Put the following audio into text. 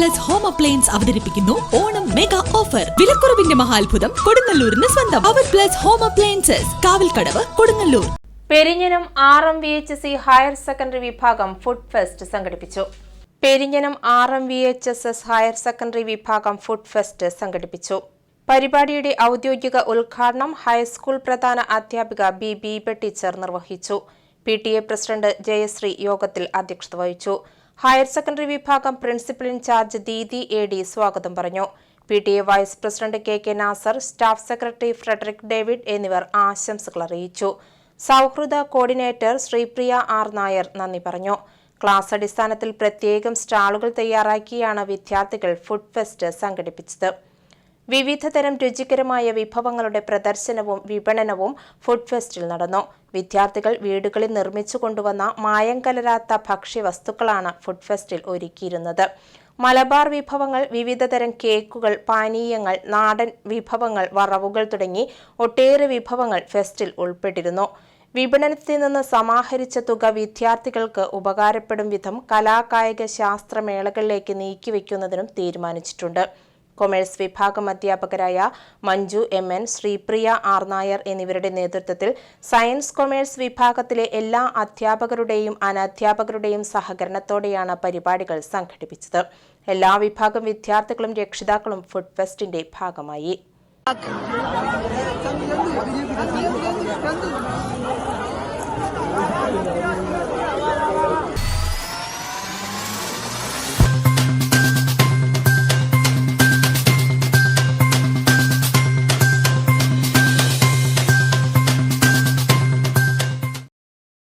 Plus home appliance അവതരിപ്പിക്കുന്നു. Onam mega offer വിലക്കുറവിന്റെ മഹാത്ഭുതം കൊടുങ്ങല്ലൂരിന് സ്വന്തം. അവർ plus home appliances Kavalkadavu Kodungallur. Perinjanam R M V H C higher secondary വിഭാഗം food fest സംഘടിപ്പിച്ചു. Perinjanam R M V H S S higher secondary വിഭാഗം food fest സംഘടിപ്പിച്ചു. പരിപാടിയുടെ ഔദ്യോഗിക ഉദ്ഘാടനം ഹൈസ്കൂൾ പ്രധാന അധ്യാപിക ബി ബീബ ടീച്ചർ നിർവഹിച്ചു. P T A president Jayasree യോഗത്തിൽ അധ്യക്ഷത വഹിച്ചു. ഹയർ സെക്കൻഡറി വിഭാഗം principal in charge Didi A D സ്വാഗതം പറഞ്ഞു. P T A vice president K K Nasar staff secretary Frederick David എന്നിവർ ആശംസകൾ അറിയിച്ചു. സൗഹൃദ കോർഡിനേറ്റർ ശ്രീപ്രിയ ആർ നായർ നന്ദി പറഞ്ഞു. ക്ലാസ് അടിസ്ഥാനത്തിൽ പ്രത്യേകം സ്റ്റാളുകൾ തയ്യാറാക്കിയാണ് വിദ്യാർത്ഥികൾ ഫുഡ് ഫെസ്റ്റ് സംഘടിപ്പിച്ചത്. വിവിധതരം രുചികരമായ വിഭവങ്ങളുടെ പ്രദർശനവും വിപണനവും ഫുഡ് ഫെസ്റ്റിൽ നടന്നു. വിദ്യാർത്ഥികൾ വീടുകളിൽ നിർമ്മിച്ചു കൊണ്ടുവന്ന മായം കലരാത്ത ഭക്ഷ്യവസ്തുക്കളാണ് ഫുഡ് ഫെസ്റ്റിൽ ഒരുക്കിയിരുന്നത്. മലബാർ വിഭവങ്ങൾ വിവിധതരം കേക്കുകൾ പാനീയങ്ങൾ നാടൻ വിഭവങ്ങൾ വറവുകൾ തുടങ്ങി ഒട്ടേറെ വിഭവങ്ങൾ ഫെസ്റ്റിൽ ഉൾപ്പെട്ടിരുന്നു. വിപണനത്തിൽ നിന്ന് സമാഹരിച്ച തുക വിദ്യാർത്ഥികൾക്ക് ഉപകാരപ്പെടും വിധം കലാകായിക ശാസ്ത്രമേളകളിലേക്ക് നീക്കിവെക്കുന്നതിനും തീരുമാനിച്ചിട്ടുണ്ട്. കൊമേഴ്സ് വിഭാഗം അധ്യാപകരായ Manju M N Sreepriya R Nair എന്നിവരുടെ നേതൃത്വത്തിൽ സയൻസ് കൊമേഴ്സ് വിഭാഗത്തിലെ എല്ലാ അധ്യാപകരുടെയും അനധ്യാപകരുടെയും സഹകരണത്തോടെയാണ് പരിപാടികൾ സംഘടിപ്പിച്ചത്. എല്ലാ വിഭാഗം വിദ്യാർത്ഥികളും രക്ഷിതാക്കളും ഫുഡ് ഫെസ്റ്റിന്റെ ഭാഗമായി.